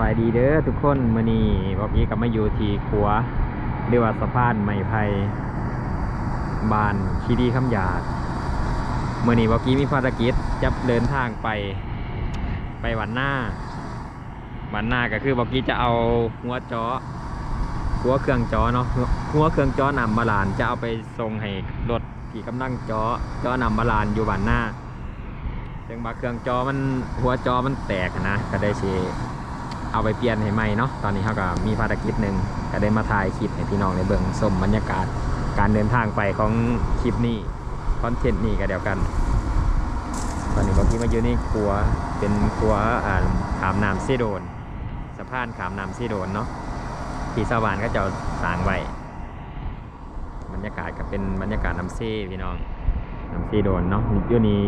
บายดีเด้อทุกคนมื้อนี้บอกอีกับมาอยู่ที่ขัวเรียกว่าสะพานไม้ไผ่บานคีดีคำหยาดมื้อนี้บอกกี้มีภารกิจจะเดินทางไป ไปวันหน้า วันหน้าก็คือบอกกี้จะเอาหัวจอหัวเครื่องจอเนาะหัวเครื่องจอนำมาลานจะเอาไปส่งให้รถที่กำลังจอจอนำมาลานอยู่วันหน้าซึ่งบาเครื่องจอมันหัวจอมันแตกนะก็ได้สิ เอาไปเปลี่ยนให้ใหม่เนาะตอนนี้เขาก็มีภารกิจหนึ่งก็ได้มาถ่ายคลิปให้พี่น้องในเบิ่งชมบรรยากาศการเดินทางไปของคลิปนี้คอนเทนต์นี้ก็เดียวกัน ตอนนี้บางทีมาอยู่ในครัวเป็นครัวอ่าขามน้ำซีโดนสะพานขามน้ำซีโดนเนาะที่สวรรค์ก็จะสางไว้บรรยากาศก็เป็นบรรยากาศน้ำซีพี่น้องน้ำซีโดนเนาะอยู่นี้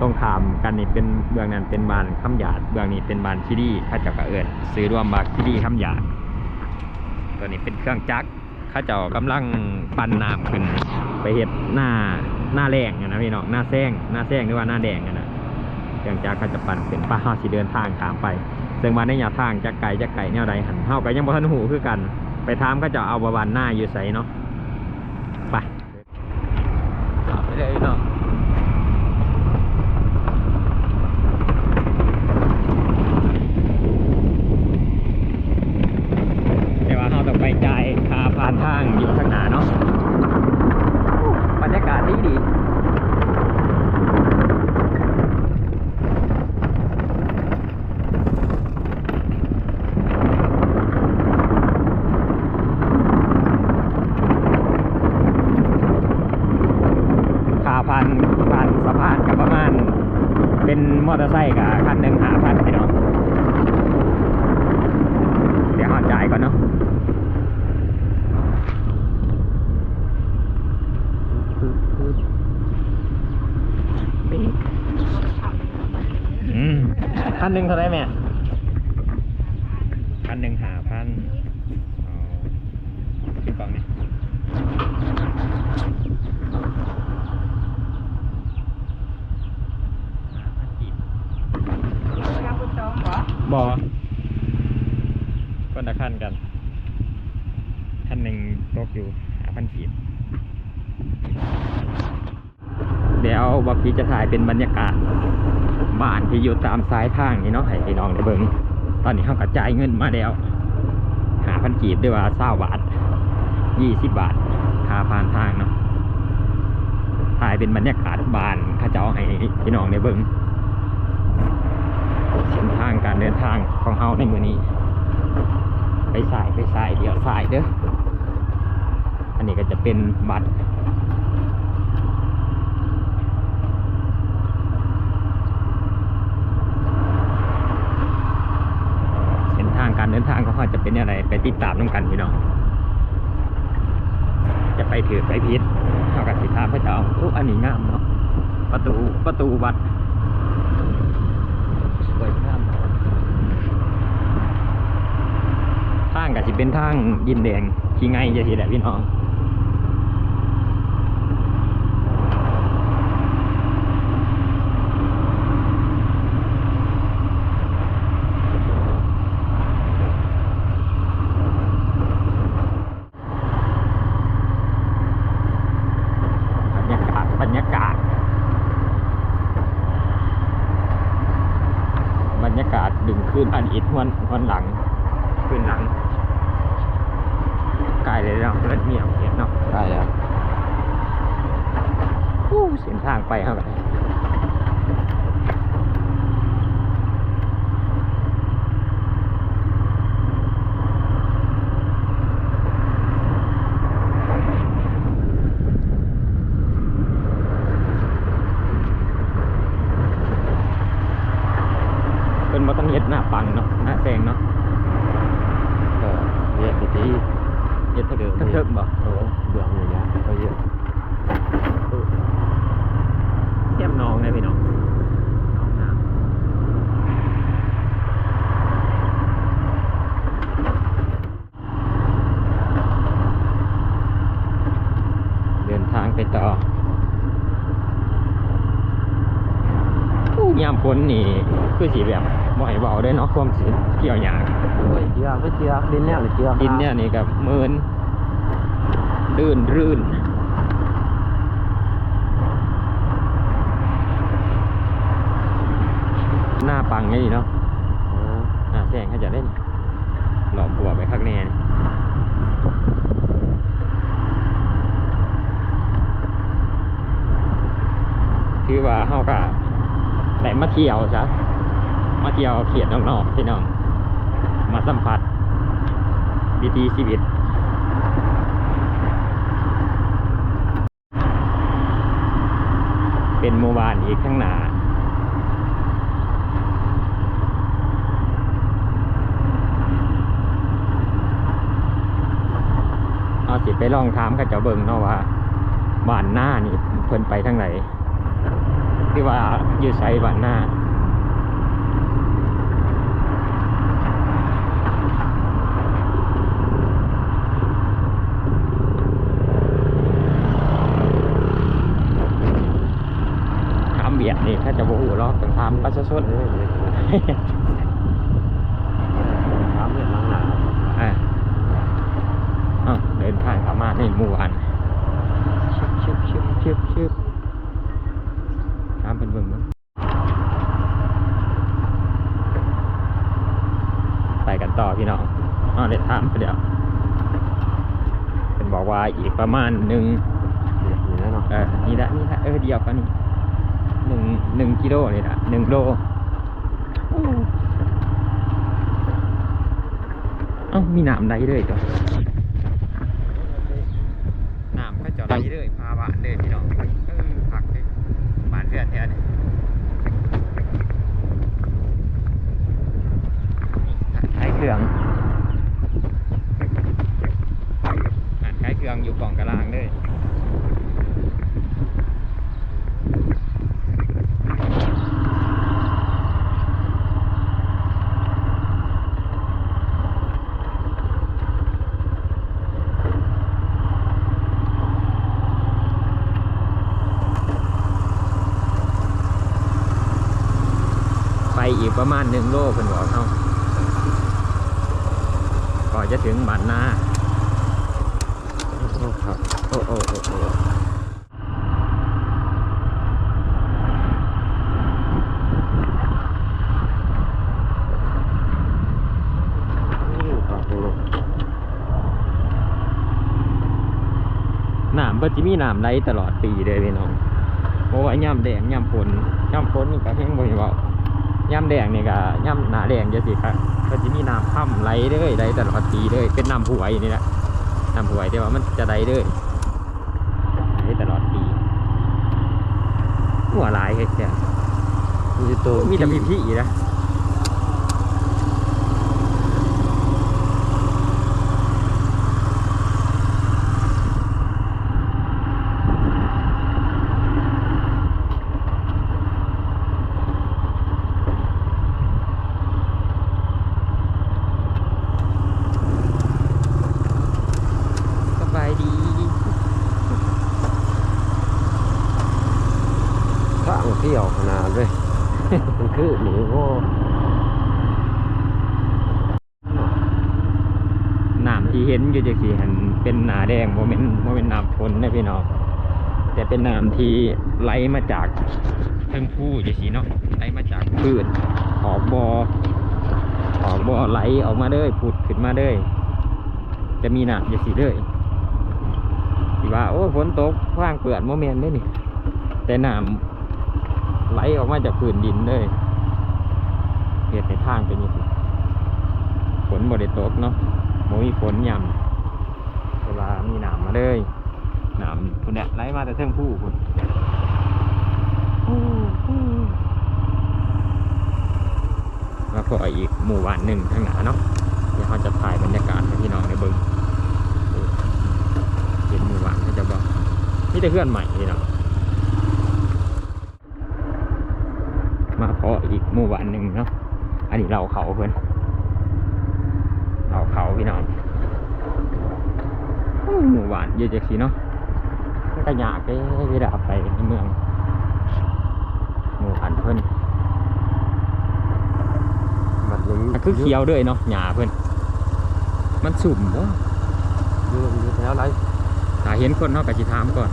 ต้องขามกันนี่เป็นเบื้องนั้นเป็นบานคำหยาดเบื้องนี้เป็นบานคิดีข้าเจ้าก็เอิญซื้อรวมบาคิดีคำหยาดตัวนี้เป็นเครื่องจักรข้าเจ้ากำลังปั่นน้ำขึ้น ไปเห็ดหน้าหน้าแรงนะพี่น้องหน้าแซงหน้าแซงหรือว่าหน้าแดงนะเครื่องจักรเขาจะปั่นเป็นป้าเฮาสิเดินทางขามไปซึ่งมาในแนวทางจะไกลจะไกลแนวใดหันเฮาก็ยังบ่ทันหูคือกัน ไปถามเขาเจะเอาบวานหน้าอยู่ไสเนาะไปไปเลยเนาะ แต่ว่าเราต้องไปจ่ายค่าผ่านทางอยู่ข้างหน้าเนาะบรรยากาศดีดีค่า ผ่านผ่านสะพานกับประมาณ เป็นมอเตอร์ไซค์กับคันหนึ่งหาพันพี่น้องเดี๋ยวหอจ่ายก่อนเนาะอืมพันหนึ่งเท่าไหรแม่พันหนึ่งหาพันเอาขึ้นกล่องนี่บอ คนละขั้นกันขั้นหนึ่งตกอยู่หาพันขีด เดี๋ยวบอกพีจะถ่ายเป็นบรรยากาศบ้านที่อยู่ตามสายทางนี่เนาะให้พี่น้องได้เบิ่งตอนนี้เขากระจายเงินมาแล้วหาพันกีบด้วยว่าเศร้าบาทยี่สิบบาทค่าผ่านทางเนาะถ่ายเป็นบรรยากาศบ้านเขาจะเอาให้พี่น้องได้เบิ่งเส้นทางการเดินทางของเฮาในมือนี้ ไปสายไปสายเดี๋ยวสายเด้ออันนี้ก็จะเป็นบัตรเส้นทางการเดินทางขอาจะเป็นอะไรไปติดตามน้ำกันพี่น้องจะไปถือไปพิษเขากับสิทธาพระเจ้าโอ้อันนี้งามเนาะประตูประตูวัดสวยงามทางกับสิเป็นทางดินแดงขี้ไงจะทีแหละพี่น้องบรรยากาศบรรยากาศบรรยากาศดึงขึ้นอันอิดหวนหวนหลัง ขึ้นหลังใกล้เลยเนาะเลือดเหนียวเห็นเนาะ ใช่ครับ อู้เส้นทางไปเท่าไหร่ เป็นมาต้องเย็ดหน้าปังเนาะหน้าแซงเนาะก็เยอะทีเย็ดเถิกเถิกบ่โอ้เบื่ออย่างเงี้ยก็เยอะเทียมน้องเลยพี่น้องน้องน้ำเดินทางไปต่ออู้ยามฝนนี่คือสีแบบ บ่ให้เบาได้เนาะความสิเกี่ยวหยากโอ้ยเจียไม่เจียดินเนี่ยหรือเจียดินเนี่ยนี่กับเมินลื่นรื่นหน้าปังไงดีเนาะอ่าหน้าแซงเขาจะเล่นหลอกบัวไปข้างแน่นี่คือว่าเฮากะแต่มาเที่ยวซะ มาเที่ยวเขียดนอกๆพี่น้อง มาสัมผัสวิถีชีวิตเป็นหมู่บ้านอีกข้างหน้าเอาสิไปลองถามกับเจ้าเบิงเนาะว่าบ้านหน้านี่เพิ่นไปทางไหนที่ว่าอยู่ไสบ้านหน้า ถามเบียด นี่ถ้าจะโมโหรอกต้องถามประชาชนเออเออเออถามเรื่องหลังหนาอะอะเดินทางเข้ามาในหมู่บ้านชึบชึบชึบชึบชึบถามเป็นเบิ่งมั้งไปกันต่อพี่น้องอ๋อเดี๋ยวถามไปเดี๋ยวเป็นบอกว่าอีกประมาณหนึ่งนี่นะเนาะนี่ละนี่ละเออเดียวกันนี่ หนึ่งหนึ่งกิโลนี่ละหนึ่งโลเอ้ามีน้ำไหลเลยจ้ะน้ำก็จะไหลเลยพาบ้านเลยพี่น้องเออผักเลยบ้านเพื่อนแท้เนี่ยใช้เครื่องอ่านใช้เครื่องอยู่กล่องกระลางเลย ไป อีกประมาณหนึ่งโลเพิ่นบอกเขาก่อนจะถึงบ้านนาโอ้ครับโอ้โอ้โอ้โอ้อู้ครับโอ้น้ำเพิ่นจะมีน้ำไหลตลอดปีเลยพี่น้องเพราะว่าย่ำแดงย่ำฝนย่ำฝนนี่ก็เพ่งบ่เห็นเว่า ย่ำแดงนี่ก็ย่ำหนาแดงเยอะสิครับก็จะมีน้ำค่ำไหลเรื่อยไหลตลอดปีเลยเป็นน้ำผุไหวนี่แหละน้ำผุไหวแต่ว่ามันจะไหลเรื่อยไหลตลอดปีหัวหลายเฮ็ดแค่มีตัวมีแต่พี่พี่นะ สบายดี ข้างเที่ยวขนาดเลย มันคือหนีโอ้ น้ำที่เห็นอยู่จากสีหันเป็นหนาแดงโมเมนโมเมนน้ำฝนนะพี่น้อง แต่เป็นน้ำที่ไหลมาจากเทิงผู้จังสีเนาะไหลมาจากพืชออกบอ่อออกบ่อไหลออกมาเลยผุดขึ้นมาเลยจะมีน้ำจังสีเลยที่ว่าโอ้ฝนตกพร่างเปื่อนโมเมนได้นี่แต่น้ำไหลออกมาจากพื้นดินเลยเหตุในทางเป็นยังไงฝนบ่ได้ตกเนาะโมมีฝนยำเวลามีหนามมาเลย หนามคุณเนี่ยไล่มาแต่เทิงผู้คุณแล้วก็อีกหมู่บ้านหนึ่งข้างหน้าเนาะเดี๋ยวเขาจะถ่ายบรรยากาศให้พี่น้องในเบิ้งเห็นหมู่บ้านเขาจะบอกนี่แต่เพื่อนใหม่พี่น้องมาพออีกหมู่บ้านหนึ่งเนาะอันนี้เราเขาเพื่อนเอาเขาพี่น้องอื้อหมู่บ้านเยอะจังสิเนาะมัน ก็ยากเด้เวลาไปในเมืองหมู่บ้านเพิ่นคือเขียวด้วยเนาะหญ้าเพิ่นมันสุ่มบ่อยู่อยู่แถวไรถ้าเห็นคนเฮาก็สิถามก่อน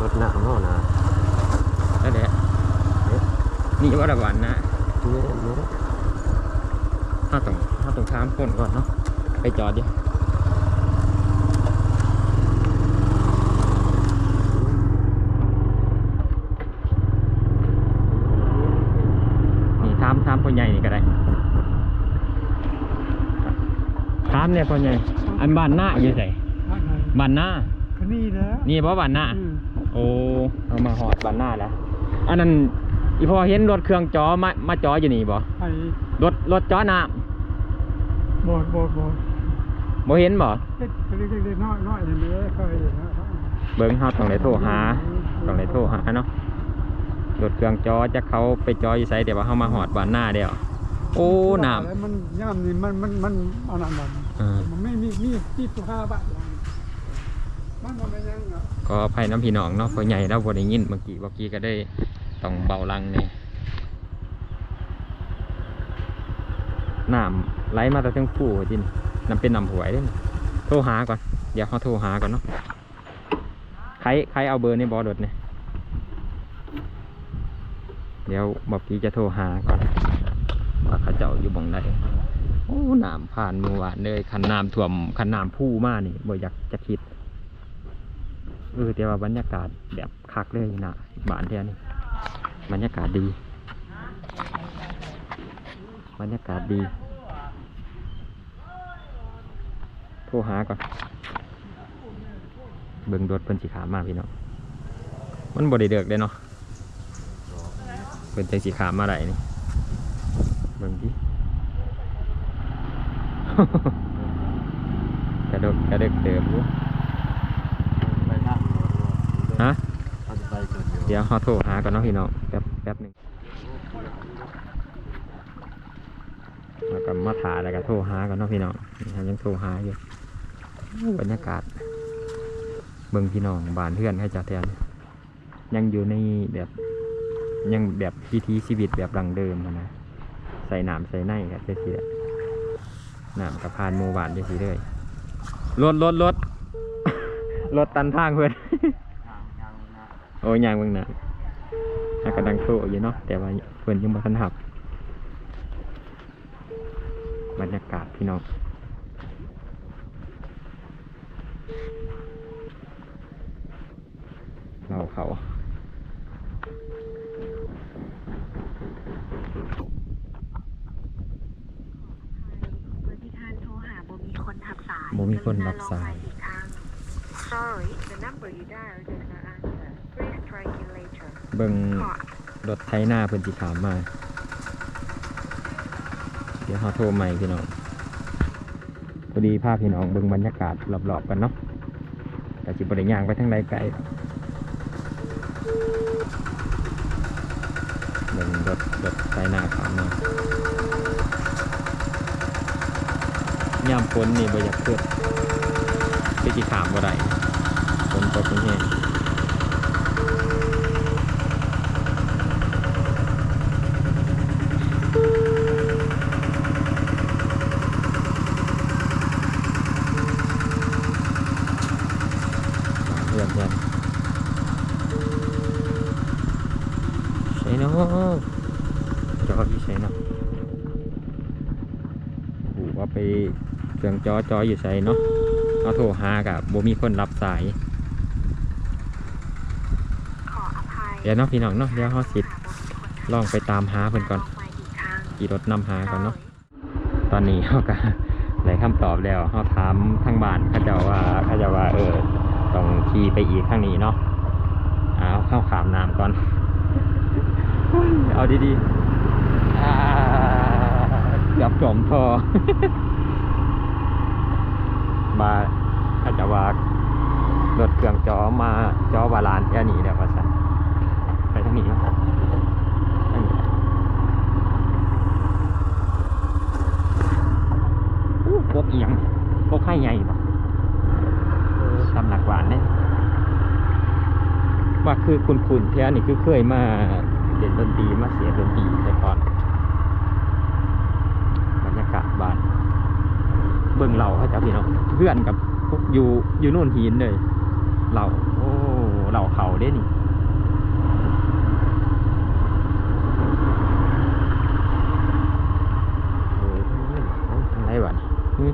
รถหน้าเฮานะนั่นแหละนี่ว่าระวันนะเนี่ยเนี่ยถ้าต้องถ้าต้องถามคนก่อนเนาะไปจอดดินี่ถามถามพ่อใหญ่นี่ก็ได้ถาม เนี่ยพ่อใหญ่อันบ้านหน้าอยู่ไสบ้านหน้าก็นี่แหล้วนี่บ่บ้านหน้าโอ้เอามาหอดบ้านหน้าแล้วอันนั้นอีพอเห็นรถเครื่องจอมามาจออยู่นี่บ่ไอ้รถรถจอน้บอดบอดบอดำบ่เห็นบ่เล็กเล็กเล็กน้อยน้อยอย่างนี้เคยเห็นนะเบิ่งเฮาต้องได้โทรหาต้องได้โทรหาเนาะรถเครื่องจอจะเขาไปจออยู่ไสเดี๋ยวว่าเฮามาหอดบ้านหน้าเดียวโอ้น้แล้วมันย่ำนี่มันมันมันอันนั้น มันำเออมันไม่มีมีที่สุภาพบ้างมันมันเป็นยังอะก็ภัยน้ำพี่น้องเนาะพ่อใหญ่เราบ่ได้ยินเมื่อกี้เมื่อกี้ก็ได้ต้องเบาลังนี่น้ำไหลมาแต่เทั้งผู้จินน้ำเป็นน้ำหวยเด้นี่โทรหาก่อนเดี๋ยวเขาโทรหาก่อนเนาะใครใครเอาเบอร์ในบอรถเนี่ยเดี๋ยวบอกกี้จะโทรหาก่อนว่าเขาเจ้าอยู่บังใด โอ้น้ำผ่านมือวานเลยคันน้ำท่วมคันน้ำผู้มานี่บ่อยากจะคิดเออแต่ว่าบรรยากาศแบบคักเลยนะบ้านแท้นี่บรรยากาศดี บรรยากาศดี โทรหาก่อน เบิ่งรถเพิ่นสิขามมาพี่น้องมันบ่ได้เดือกเลยเนาะเพิ่นจังสิขามมาได้นี่เบิ่งดิ กระดกกระดึกเติบอยู่ไปทางฮะทางไปเกิดอยู่เดี๋ยวเขาโทรหาก่อนเนาะพี่น้องแป๊บแป๊บหนึ่งแล้วก็มาถ่ายแล้วก็โทรหาก่อนเนาะพี่น้องนี่ยังโทรหาอยู่โอ้บรรยากาศ เบิ่งพี่น้องบ้านเพื่อนให้จ่าแทนยังอยู่ในแบบยังแบบพิธีชีวิตแบบดังเดิมอะนะใส่น้ำใส่ในครับเจ๊สิแหละ น้ำกระพานหมู่บ้านเจ๊สิเลยรถรถรถรถตันทางเพื่อนโอ้ยยางเบิ่งหนะถ้ากำลังโทรอยู่เนาะแต่ว่าเพื่อนยังบ่ทันหับบรรยากาศพี่น้องเราเขา เบอร์ที่ท่านโทรหาบ่มีคนรั บสายบ่มีคนรับสายกรุณลองอีกครั้ง Sorry the number you dialed is not answer Please try again later เบิ่งขอรถไถหน้าเพิ่นสิถามมา เดี๋ยวเขาโทรใหม่พี่น้องพอดีภาพพี่น้องเบิ่งบรรยากาศรอบๆกันเนาะแต่สิบ่ได้ย่างไปทางใดไกลเบิ่งรถรถไถหน้าถามมา ยามฝนนี่บ่อยากเกิดไปกี่ขามบ่ได้ฝนตกแห้งเพื่อนเพื่อนใช่เนาะจอพี่ใช่เนาะหูว่าไป เครื่องจอจออยู่ใส่เนาะเอาโทรหากับบ่มีคนรับสายขออภัยเดี๋ยวเนาะพี่น้องเนาะเดี๋ยวเฮาสิลองไปตามหาเพิ่นก่อนลงไปอีกครั้งขี่รถนำหาก่อนเนาะตอนนี้เฮาก็ได้คำตอบแล้วเฮาถามทางบ้านเขาเจ้าว่าเขาเจ้าว่าเออต้องขี่ไปอีกข้างนี้เนาะเอาเข้าขามน้ำก่อน เอาดีๆอ่าเกือบจมพอ บาเขาจะว่ารถเครื่องจอมาจอบาลานแค่นี้เดี๋ยวว่าสั่นไปทางนี้งนี้อู้พวกเอียงพวกไข่ใหญ่ปะตำหนักหวานเนี่ยว่าคือคุณคุณเท่านี่คือเคยมาเล่นดนตรีมาเสียดนตรีแต่ก่อน พื่อนกับพวกอยู่อยู่นู่นหินเลยเหล่าโอ้เหล่าเขาเด้นี่โอ้ยโอ้ยทางไหนวะนี่อืม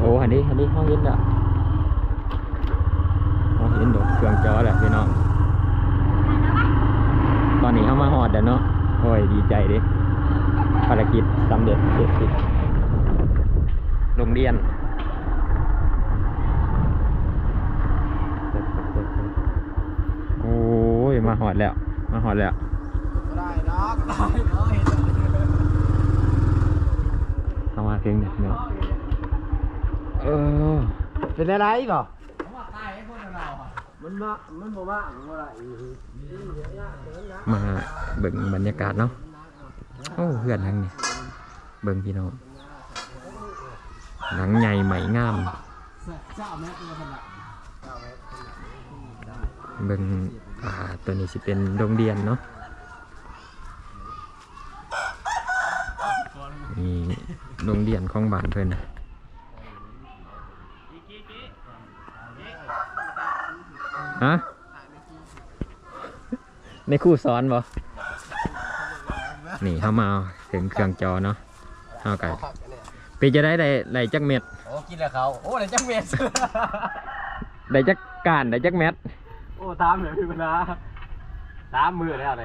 โอ้อันนี้อันนี้ห้องเห็นอะห้องเห็นดอกเครื่องจอแหละพี่น้องตอนนี้เข้ามาหอดแล้วเนาะโอ้ยดีใจเดิภารกิจสำเร็จเสร็จสิ้นโรงเรียนโอ้ยมาหอดแล้ว มาหอดแล้วได้ดอกได้ดอกเห็นเข้ามาเพียงเดียวเนาะเออเป็นอะไรก่อมันมามันบ่มาเมื่อไหร่มาเบิ่งบรรยากาศเนาะโอ้เพื่อนหนังเนี่ยเบิ่งพี่น้อง หนังใหญ่ใหมงามเบิ่งอ่าตัวนี้สิเป็นโรงเรียนเนาะนี่โรงเรียนของบ้านเพิ่นนะฮะในคู่สอนบ่นี่เข้ามาถึงเครื่องจอเนาะเข้าไก่ ปีจะได้ได้ได้จักเม็ดโอ้กินแล้วเขาโอ้ไหนจังเม็ดได้จักการได้จักเม็ดโอ้ตามเลยพี่พนาสามมือแล้วอะไร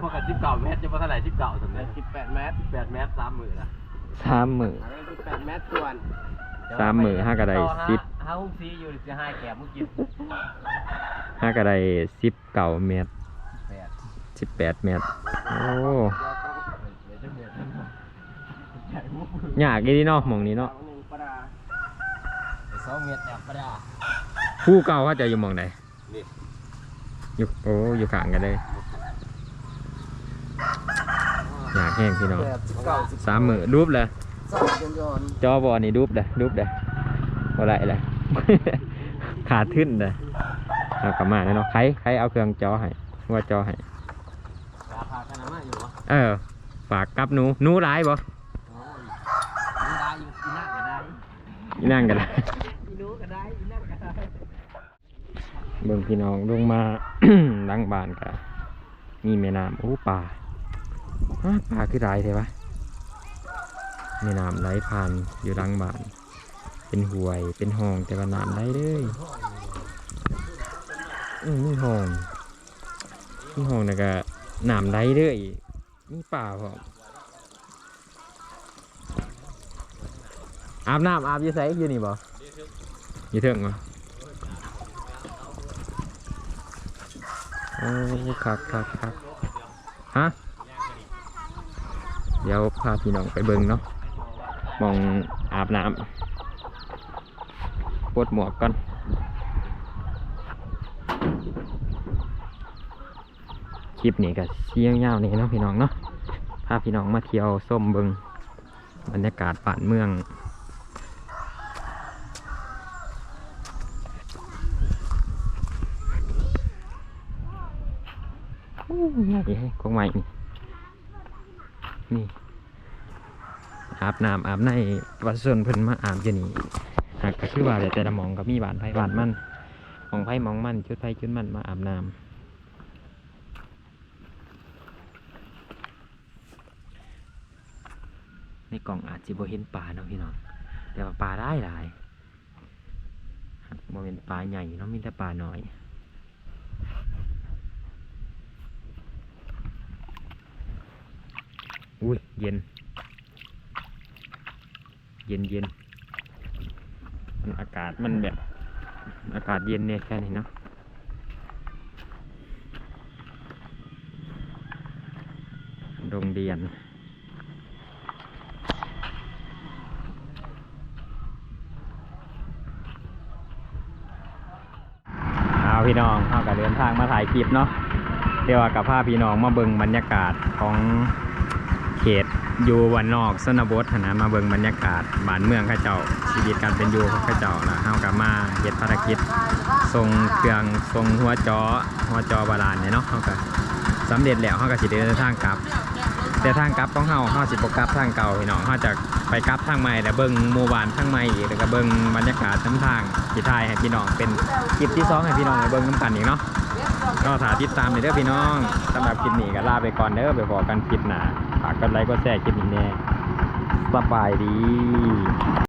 พวกกันสิบเก้าเมตรจะมาเท่าไหร่สิบเก้าสำเร็จสิบแปดเมตรสิบแปดเมตรสามมือละสามมือสิบแปดเมตรส่วนสามมือห้ากระไดสิบห้าหุ้งซีอยู่จะให้แกมึงกินห้ากระไดสิบเก้าเมตรแปดสิบแปดเมตรโอ้ ยากอีนี่เนาะหมองนี้เนาะสองเมตรแอบประดาผู้เก่าเขาจะอยู่หมองใดนี่อยู่โอ้อยู่ข้างกันเลยอยากแห้งพี่น้องสิบเก้าสิบสามมือรูปเลยสองจนยนจอบอนี่รูปเลยรูปเลยอะไรเลย ขาดทึ้นเลยเอากลับมาเนาะใครใครเอาเครื่องจอให้ว่าจอให้ราคาขนาดมากอยู่วะเออฝากกับหนูหนูร้ายบ่ โอ้ยมันได้อยู่อีนั่งก็ได้ อีนั่งกันเลยอีนู้ก็ได้อีนั่งก็ได้เบิ่งพี่น้องลงมาหลังบ้านกะมีแม่น้ำโอ้ป่าฮะป่าคือหลายเท่วะแม่น้ำไหลผ่านอยู่หลังบ้าน เป็นห่วยเป็นห้องแต่ว่าน้ำไหลเลยอืมมีห้องมีห้องแล้วก็น้ำไหลเลยมีป่าพร้อม อาบน้ำอาบยู่ไสอยู่นี่บ่ยู่เถิงบ่โอ้ครับครับครับฮะเดี๋ยวพาพี่น้องไปเบิ่งเนาะมองอาบน้ำปลดหมวกก่อนคลิปนี้ก็เชี่ยงยาวนี่เนาะพี่น้องเนาะพาพี่น้องมาเที่ยวส้มเบิงบรรยากาศป่านเมือง อู้ยากให้กองให ม่นี่นี่ อาบน้ำอาบในวัดส่วนเพิ่นมาอาบอยู่นี่หากก็คือว่าแต่ละมองก็มีบานไผบานมันมองไผหมองมันจุดไผจุดมันมาอาบน้ำในกล่องอาจจะบ่เห็นปลาเนาะพี่น้องแต่ว่าปลาได้หลายบ่เป็นปลาใหญ่เนาะมีแต่ปลาน้อย อุ้ยเย็น เย็นเย็นมันอากาศมันแบบ อากาศเย็นเนี่ยแค่นี้เนาะโรงเรียนเอาพี่น้องเข้ากับเดินทางมาถ่ายคลิปเนาะเรียวกับพาพี่น้องมาเบิ่งบรรยากาศของ เขตอยู่วันนอกสนบทนะมาเบิ่งบรรยากาศบ้านเมืองข้าเจ้าชีวิตการเป็นอยู่ของข้าเจ้านะเฮากับมาเฮ็ดภารกิจส่งเครื่องส่งหัวจอหัวจอบาลานเนี่ยเนาะเฮาก็สำเร็จแล้วเฮาก็สิเดินทางกลับ แต่ทางกลับของเฮาเฮาสิบ่กลับทางเก่าพี่น้องเฮาจะไปกลับทางใหม่แล้วเบิ่งหมู่บ้านทางใหม่อีกแล้วก็เบิ่งบรรยากาศนํทางที่ถ่ายให้พี่น้องเป็นคลิปที่สองให้พี่น้องได้เบิ่งนํกันอีกเนาะก็ถาติดตามเลยเด้อพี่น้องสำหรับคลิปนี้ก็ลาไปก่อนเด้อไปพอกันคลิปหน้า ฝากกดไลค์กดแชร์คลิปนี้แน่สบายดี